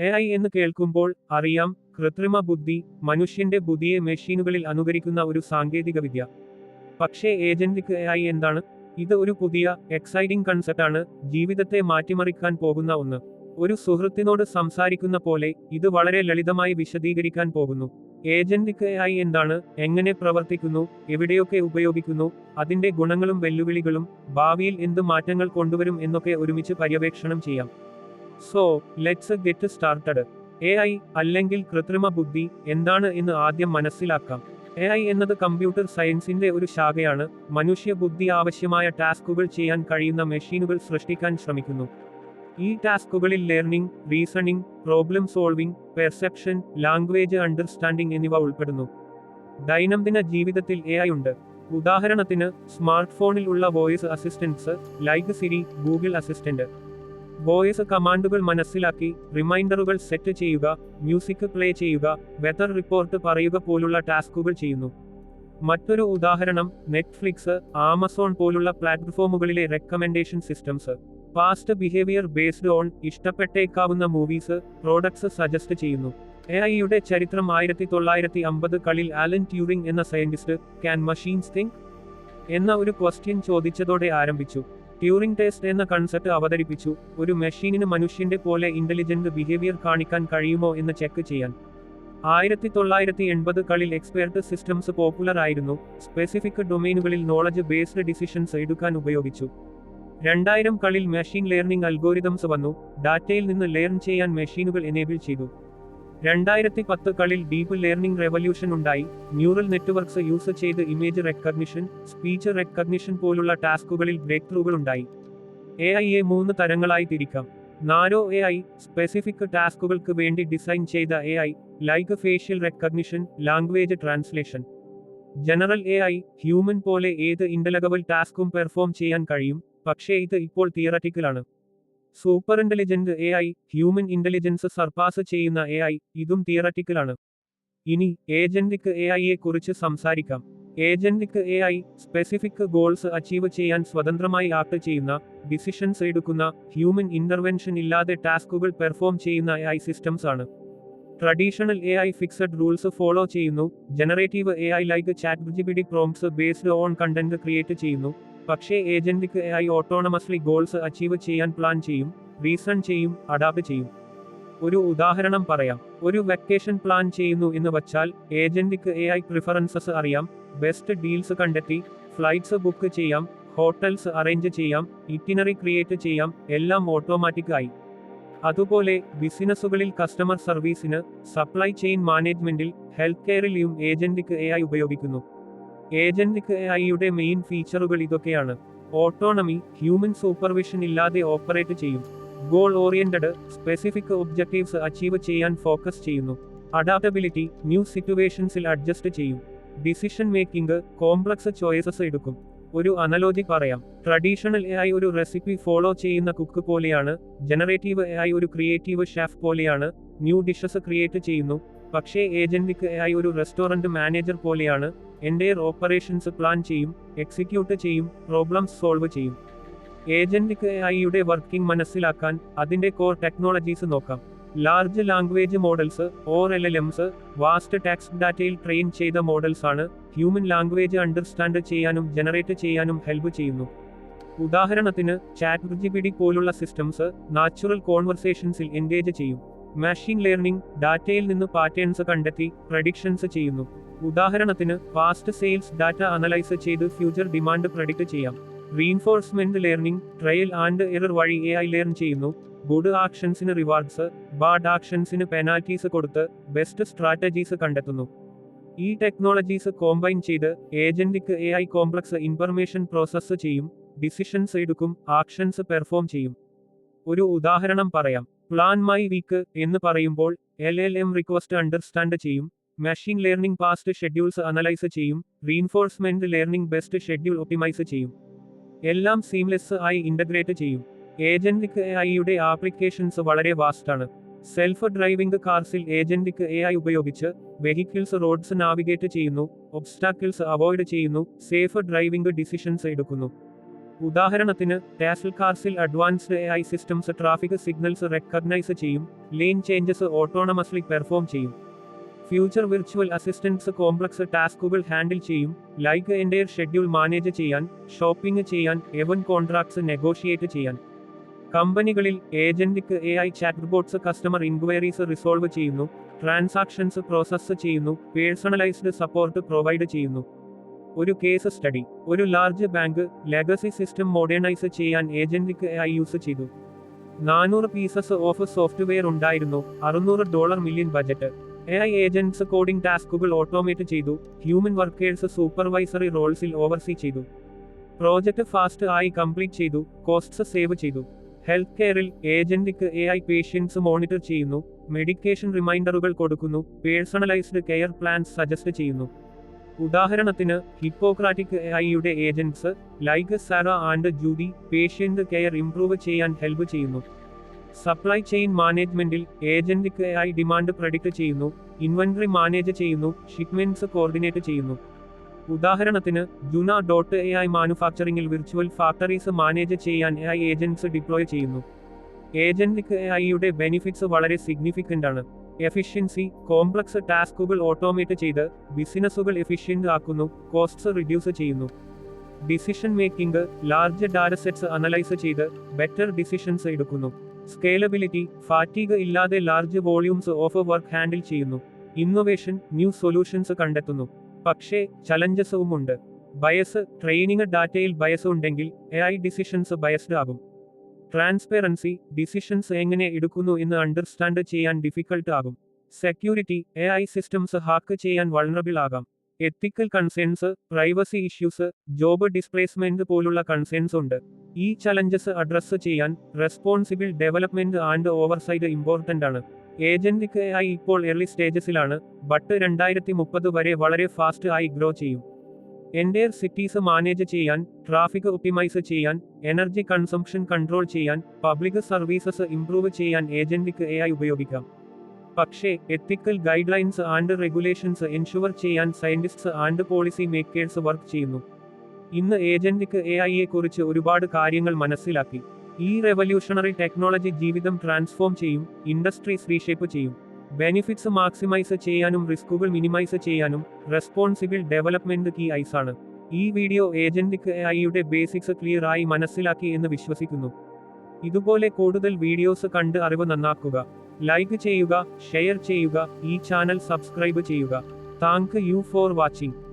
A I എന്ന് കേൾക്കുമ്പോൾ അറിയാം കൃത്രിമ ബുദ്ധി മനുഷ്യന്റെ ബുദ്ധിയെ മെഷീനുകളിൽ അനുകരിക്കുന്ന ഒരു സാങ്കേതികവിദ്യ. പക്ഷേ ഏജന്റിക് എ ഐ എന്താണ്? ഇത് ഒരു പുതിയ എക്സൈറ്റിംഗ് കൺസെപ്റ്റാണ് ജീവിതത്തെ മാറ്റിമറിക്കാൻ പോകുന്ന ഒന്ന്. ഒരു സുഹൃത്തിനോട് സംസാരിക്കുന്ന പോലെ ഇത് വളരെ ലളിതമായി വിശദീകരിക്കാൻ പോകുന്നു. ഏജന്റിക് എ ഐ എന്താണ്? എങ്ങനെ പ്രവർത്തിക്കുന്നു? എവിടെയൊക്കെ ഉപയോഗിക്കുന്നു? അതിന്റെ ഗുണങ്ങളും വെല്ലുവിളികളും ഭാവിയിൽ എന്ത് മാറ്റങ്ങൾ കൊണ്ടുവരും എന്നൊക്കെ ഒരുമിച്ച് പര്യവേക്ഷണം ചെയ്യാം. So let's get started A I അല്ലെങ്കിൽ കൃത്രിമ ബുദ്ധി എന്താണ് എന്ന് ആദ്യം മനസ്സിലാക്കാം. എ ഐ എന്നത് കമ്പ്യൂട്ടർ സയൻസിന്റെ ഒരു ശാഖയാണ്. മനുഷ്യ ബുദ്ധി ആവശ്യമായ ടാസ്കുകൾ ചെയ്യാൻ കഴിയുന്ന മെഷീനുകൾ സൃഷ്ടിക്കാൻ ശ്രമിക്കുന്നു. ഈ ടാസ്കുകളിൽ learning reasoning problem solving perception language understanding എന്നിവ ഉൾപ്പെടുന്നു. ദൈനംദിന ജീവിതത്തിൽ എ ഐ ഉണ്ട്. ഉദാഹരണത്തിന് സ്മാർട്ട് ഫോണിൽ ഉള്ള voice assistance like Siri Google assistant. Voice കമാൻഡുകൾ മനസ്സിലാക്കി റിമൈൻഡറുകൾ സെറ്റ് ചെയ്യുക മ്യൂസിക് പ്ലേ ചെയ്യുക വെതർ റിപ്പോർട്ട് പറയുക പോലുള്ള ടാസ്കുകൾ ചെയ്യുന്നു. മറ്റൊരു ഉദാഹരണം നെറ്റ്ഫ്ലിക്സ് ആമസോൺ പോലുള്ള പ്ലാറ്റ്ഫോമുകളിലെ recommendation systems. Past behaviour based on ഇഷ്ടപ്പെട്ടേക്കാവുന്ന movies products suggest ചെയ്യുന്നു. എ ഐയുടെ ചരിത്രം ആയിരത്തി തൊള്ളായിരത്തി അമ്പത് കളിൽ ആലൻ ട്യൂറിംഗ് എന്ന സയന്റിസ്റ്റ് ക്യാൻ മഷീൻസ് തിങ്ക്? എന്ന ഒരു ക്വസ്റ്റ്യൻ ചോദിച്ചതോടെ ആരംഭിച്ചു. ട്യൂറിംഗ് ടെസ്റ്റ് എന്ന കൺസെപ്റ്റ് അവതരിപ്പിച്ചു. ഒരു മെഷീനിന് മനുഷ്യന്റെ പോലെ ഇന്റലിജന്റ് ബിഹേവിയർ കാണിക്കാൻ കഴിയുമോ എന്ന് ചെക്ക് ചെയ്യാൻ. ആയിരത്തി തൊള്ളായിരത്തി എൺപത് കളിൽ എക്സ്പെർട്ട് സിസ്റ്റംസ് പോപ്പുലർ ആയിരുന്നു. സ്പെസിഫിക് ഡൊമെയിനുകളിൽ നോളജ് ബേസ്ഡ് ഡിസിഷൻസ് എടുക്കാൻ ഉപയോഗിച്ചു. രണ്ടായിരം കളിൽ മെഷീൻ ലേർണിംഗ് അൽഗോരിതംസ് വന്നു. ഡാറ്റയിൽ നിന്ന് ലേൺ ചെയ്യാൻ മെഷീനുകൾ എനേബിൾ ചെയ്തു. രണ്ടായിരത്തി പത്ത് കളിൽ ഡീപ്പ് ലേർണിംഗ് റെവല്യൂഷൻ ഉണ്ടായി. ന്യൂറൽ നെറ്റ്വർക്ക്സ് യൂസ് ചെയ്ത് ഇമേജ് റെക്കഗ്നിഷൻ സ്പീച്ച് റെക്കഗ്നിഷൻ പോലുള്ള ടാസ്കുകളിൽ ബ്രേക്ക് ത്രൂകൾ ഉണ്ടായി. എ ഐയെ മൂന്ന് തരങ്ങളായി തിരിക്കാം. നാരോ എ ഐ സ്പെസിഫിക് ടാസ്കുകൾക്ക് വേണ്ടി ഡിസൈൻ ചെയ്ത A I like facial recognition language translation. General A I human പോലെ ഏത് ഇന്റലഗബിൾ ടാസ്കും പെർഫോം ചെയ്യാൻ കഴിയും. പക്ഷേ ഇത് ഇപ്പോൾ തിയററ്റിക്കലാണ്. Super intelligent A I human intelligence surpass ചെയ്യുന്ന എ ഐ ഇതും തിയററ്റിക്കലാണ്. ഇനി ഏജന്റിക് എ ഐയെ കുറിച്ച് സംസാരിക്കാം. Agentic A I specific goals achieve ചെയ്യാൻ സ്വതന്ത്രമായി ആക്ട് ചെയ്യുന്ന ഡിസിഷൻസ് എടുക്കുന്ന ഹ്യൂമൻ ഇന്റർവെൻഷൻ ഇല്ലാതെ ടാസ്കുകൾ പെർഫോം ചെയ്യുന്ന എ ഐ സിസ്റ്റംസ് ആണ്. Traditional A I fixed rules follow ചെയ്യുന്നു. Generative A I like chat GPT prompts based on content create ചെയ്യുന്നു. പക്ഷേ agentic I autonomously goals achieve ചെയ്യാൻ പ്ലാൻ ചെയ്യും റീസൺ ചെയ്യും അഡാപ്റ്റ് ചെയ്യും. ഒരു ഉദാഹരണം പറയാം. ഒരു വെക്കേഷൻ പ്ലാൻ ചെയ്യുന്നു എന്ന് വച്ചാൽ ഏജന്റിക്ക് എ ഐ പ്രിഫറൻസസ് അറിയാം ബെസ്റ്റ് ഡീൽസ് കണ്ടെത്തി ഫ്ലൈറ്റ്സ് ബുക്ക് ചെയ്യാം ഹോട്ടൽസ് അറേഞ്ച് ചെയ്യാം ഇറ്റിനറി ക്രിയേറ്റ് ചെയ്യാം എല്ലാം ഓട്ടോമാറ്റിക് ആയി. അതുപോലെ ബിസിനസ്സുകളിൽ കസ്റ്റമർ സർവീസിന് സപ്ലൈ ചെയിൻ മാനേജ്മെന്റിൽ ഹെൽത്ത് കെയറിലെയും ഏജന്റിക് എ ഉപയോഗിക്കുന്നു. ഏജന്റിക് എ ഐയുടെ മെയിൻ ഫീച്ചറുകൾ ഇതൊക്കെയാണ്. ഓട്ടോണമി ഹ്യൂമൻ സൂപ്പർവിഷൻ ഇല്ലാതെ ഓപ്പറേറ്റ് ചെയ്യും. Goal oriented specific objectives achieve ചെയ്യാൻ ഫോക്കസ് ചെയ്യുന്നു. അഡാപ്റ്റബിലിറ്റി ന്യൂ സിറ്റുവേഷൻസിൽ അഡ്ജസ്റ്റ് ചെയ്യും. ഡിസിഷൻ മേക്കിംഗ് കോംപ്ലക്സ് ചോയ്സസ് എടുക്കും. ഒരു അനലോജി പറയാം. ട്രഡീഷണൽ എ ഐ ഒരു റെസിപ്പി ഫോളോ ചെയ്യുന്ന കുക്ക് പോലെയാണ്. ജനറേറ്റീവ് എ ഐ ഒരു ക്രിയേറ്റീവ് ഷെഫ് പോലെയാണ്. ന്യൂ ഡിഷസ് ക്രിയേറ്റ് ചെയ്യുന്നു. പക്ഷേ ഏജന്റിക്ക് ആയി ഒരു റെസ്റ്റോറന്റ് മാനേജർ പോലെയാണ് എന്റെയർ ഓപ്പറേഷൻസ് പ്ലാൻ ചെയ്യും എക്സിക്യൂട്ട് ചെയ്യും പ്രോബ്ലംസ് സോൾവ് ചെയ്യും. ഏജന്റിക്ക് ആയിയുടെ വർക്കിംഗ് മനസ്സിലാക്കാൻ അതിന്റെ കോർ ടെക്നോളജീസ് നോക്കാം. Large language models or L L Ms vast text ഡാറ്റയിൽ ട്രെയിൻ ചെയ്ത മോഡൽസ് ആണ് ഹ്യൂമൻ ലാംഗ്വേജ് അണ്ടർസ്റ്റാൻഡ് ചെയ്യാനും ജനറേറ്റ് ചെയ്യാനും ഹെൽപ്പ് ചെയ്യുന്നു. ഉദാഹരണത്തിന് ചാറ്റ് ജിബിഡി പോലുള്ള സിസ്റ്റംസ് നാച്ചുറൽ കോൺവെർസേഷൻസിൽ എൻഗേജ് ചെയ്യും. മെഷീൻ ലേർണിംഗ് ഡാറ്റയിൽ നിന്ന് പാറ്റേൺസ് കണ്ടെത്തി പ്രഡിക്ഷൻസ് ചെയ്യുന്നു. ഉദാഹരണത്തിന് പാസ്റ്റ് സെയിൽസ് ഡാറ്റ അനലൈസ് ചെയ്ത് ഫ്യൂച്ചർ ഡിമാൻഡ് പ്രഡിക്റ്റ് ചെയ്യാം. Reinforcement learning trial and error വഴി എ ഐ ലേൺ ചെയ്യുന്നു. ഗുഡ് ആക്ഷൻസിന് റിവാർഡ്സ് ബാഡ് ആക്ഷൻസിന് പെനാൽറ്റീസ് കൊടുത്ത് ബെസ്റ്റ് സ്ട്രാറ്റജീസ് കണ്ടെത്തുന്നു. ഈ ടെക്നോളജീസ് കോമ്പൈൻ ചെയ്ത് agentic A I complex information process ചെയ്യും ഡിസിഷൻസ് എടുക്കും ആക്ഷൻസ് പെർഫോം ചെയ്യും. ഒരു ഉദാഹരണം പറയാം. പ്ലാൻ മൈ വീക്ക് എന്ന് പറയുമ്പോൾ L L M request understand ചെയ്യും machine learning past schedules analyse ചെയ്യും reinforcement learning best schedule optimise ചെയ്യും. എല്ലാം സീംലെസ് ആയി ഇന്റഗ്രേറ്റ് ചെയ്യും. ഏജന്റിക് എ ഐയുടെ ആപ്ലിക്കേഷൻസ് വളരെ വാസ്റ്റാണ് സെൽഫ് ഡ്രൈവിംഗ് കാർസിൽ ഏജന്റിക് എ ഐ ഉപയോഗിച്ച് വെഹിക്കിൾസ് റോഡ്സ് നാവിഗേറ്റ് ചെയ്യുന്നു ഒബ്സ്റ്റാക്കിൾസ് അവോയ്ഡ് ചെയ്യുന്നു സേഫ് ഡ്രൈവിംഗ് ഡിസിഷൻസ് എടുക്കുന്നു. ഉദാഹരണത്തിന് Tesla കാർസിൽ advanced A I systems traffic signals recognise ചെയ്യും ലെയിൻ ചേഞ്ചസ് ഓട്ടോണമസ്ലി പെർഫോം ചെയ്യും. ഫ്യൂച്ചർ വിർച്വൽ അസിസ്റ്റൻസ് കോംപ്ലക്സ് ടാസ്കുകൾ ഹാൻഡിൽ ചെയ്യും ലൈക്ക് എന്റെയർ ഷെഡ്യൂൾ മാനേജ് ചെയ്യാൻ ഷോപ്പിംഗ് ചെയ്യാൻ എവൻ കോൺട്രാക്ട്സ് നെഗോഷിയേറ്റ് ചെയ്യാൻ. കമ്പനികളിൽ agentic A I chatbots customer inquiries resolve ചെയ്യുന്നു transactions process ചെയ്യുന്നു പേഴ്സണലൈസ്ഡ് സപ്പോർട്ട് പ്രൊവൈഡ് ചെയ്യുന്നു. ഒരു കേസ് സ്റ്റഡി. ഒരു large bank legacy system modernise ചെയ്യാൻ ഏജന്റിക്ക് ഐ യൂസ് ചെയ്തു. നാനൂറ് പീസസ് ഓഫ് സോഫ്റ്റ്വെയർ ഉണ്ടായിരുന്നു. അറുന്നൂറ് dollar million budget. A I agents coding ടാസ്കുകൾ ഓട്ടോമേറ്റ് ചെയ്തു. ഹ്യൂമൻ വർക്കേഴ്സ് സൂപ്പർവൈസറി റോൾസിൽ ഓവർസീ ചെയ്തു. പ്രോജക്റ്റ് ഫാസ്റ്റ് ആയി കംപ്ലീറ്റ് ചെയ്തു. കോസ്റ്റ്സ് സേവ് ചെയ്തു. ഹെൽത്ത് കെയറിൽ agentic A I patients monitor ചെയ്യുന്നു. മെഡിക്കേഷൻ റിമൈൻഡറുകൾ കൊടുക്കുന്നു. പേഴ്സണലൈസ്ഡ് കെയർ പ്ലാൻസ് സജസ്റ്റ് ചെയ്യുന്നു. ഉദാഹരണത്തിന് ഹിപ്പോക്രാറ്റിക് ഐയുടെ agents like Sara and Judy patient care improve ചെയ്യാൻ ഹെൽപ്പ് ചെയ്യുന്നു. സപ്ലൈ ചെയിൻ മാനേജ്മെന്റിൽ ഏജന്റിക് ഐ ഡിമാൻഡ് പ്രഡിക്റ്റ് ചെയ്യുന്നു ഇൻവെന്ററി മാനേജ് ചെയ്യുന്നു ഷിപ്മെന്റ്സ് കോർഡിനേറ്റ് ചെയ്യുന്നു. ഉദാഹരണത്തിന് ജുന ഡോട്ട് എ ഐ മാനുഫാക്ചറിംഗിൽ വിർച്വൽ ഫാക്ടറീസ് മാനേജ് ചെയ്യാൻ എ ഐ ഏജൻസ് ഡിപ്ലോയ് ചെയ്യുന്നു. ഏജന്റിക് ഐയുടെ ബെനിഫിറ്റ്സ് വളരെ സിഗ്നിഫിക്കന്റ് ആണ്. എഫിഷ്യൻസി കോംപ്ലക്സ് ടാസ്കുകൾ ഓട്ടോമേറ്റ് ചെയ്ത് ബിസിനസ്സുകൾ എഫിഷ്യന്റ് ആക്കുന്നു കോസ്റ്റ്സ് റിഡ്യൂസ് ചെയ്യുന്നു. Decision making large datasets analyse ചെയ്ത് ബെറ്റർ ഡിസിഷൻസ് എടുക്കുന്നു. സ്കേലബിലിറ്റി ഫാറ്റീഗ് ഇല്ലാതെ large volumes of work handle ചെയ്യുന്നു. ഇന്നൊവേഷൻ ന്യൂ സൊല്യൂഷൻസ് കണ്ടെത്തുന്നു. പക്ഷേ ചലഞ്ചസും ഉണ്ട്. ബയസ് ട്രെയിനിങ് ഡാറ്റയിൽ ബയസ് ഉണ്ടെങ്കിൽ എ ഐ ഡിസിഷൻസ് ബയസ്ഡ് ആകും. ട്രാൻസ്പെറൻസി ഡിസിഷൻസ് എങ്ങനെ എടുക്കുന്നു എന്ന് അണ്ടർസ്റ്റാൻഡ് ചെയ്യാൻ ഡിഫിക്കൾട്ട് ആകും. Security A I systems hack ചെയ്യാൻ വൾണറബിൾ ആകാം. Ethical concerns privacy issues job displacement പോലുള്ള കൺസേൺസ് ഉണ്ട്. ഈ ചലഞ്ചസ് അഡ്രസ്സ് ചെയ്യാൻ responsible development and oversight important ആണ്. ഏജന്റിക് ആയി ഇപ്പോൾ എർലി സ്റ്റേജസിലാണ് ബട്ട് രണ്ടായിരത്തി മുപ്പത് വരെ വളരെ ഫാസ്റ്റ് ആയി ഗ്രോ ചെയ്യും. എൻഡെയർ സിറ്റീസ് മാനേജ് ചെയ്യാൻ ട്രാഫിക് ഒപ്റ്റിമൈസ് ചെയ്യാൻ എനർജി കൺസംഷൻ കൺട്രോൾ ചെയ്യാൻ പബ്ലിക് സർവീസസ് ഇംപ്രൂവ് ചെയ്യാൻ ഏജന്റിക്ക് എ ഐ ഉപയോഗിക്കാം. പക്ഷേ ethical guidelines and regulations ensure ചെയ്യാൻ scientists and policy makers work ചെയ്യുന്നു. ഇന്ന് ഏജന്റിക്ക് എ ഐയെ കുറിച്ച് ഒരുപാട് കാര്യങ്ങൾ മനസ്സിലാക്കി. ഈ റെവല്യൂഷണറി ടെക്നോളജി ജീവിതം ട്രാൻസ്ഫോം ചെയ്യും ഇൻഡസ്ട്രീസ് റീഷേപ്പ് ചെയ്യും. ബെനിഫിറ്റ്സ് മാക്സിമൈസ് ചെയ്യാനും റിസ്കുകൾ മിനിമൈസ് ചെയ്യാനും റെസ്പോൺസിബിൾ ഡെവലപ്മെന്റ് കീ ഐസ് ആണ്. ഈ വീഡിയോ ഏജന്റിക് ഐയുടെ ബേസിക്സ് ക്ലിയർ ആയി മനസ്സിലാക്കി എന്ന് വിശ്വസിക്കുന്നു. ഇതുപോലെ കൂടുതൽ വീഡിയോസ് കണ്ട് അറിവ് നന്നാക്കുക. ലൈക്ക് ചെയ്യുക ഷെയർ ചെയ്യുക ഈ ചാനൽ സബ്സ്ക്രൈബ് ചെയ്യുക. Thank you for watching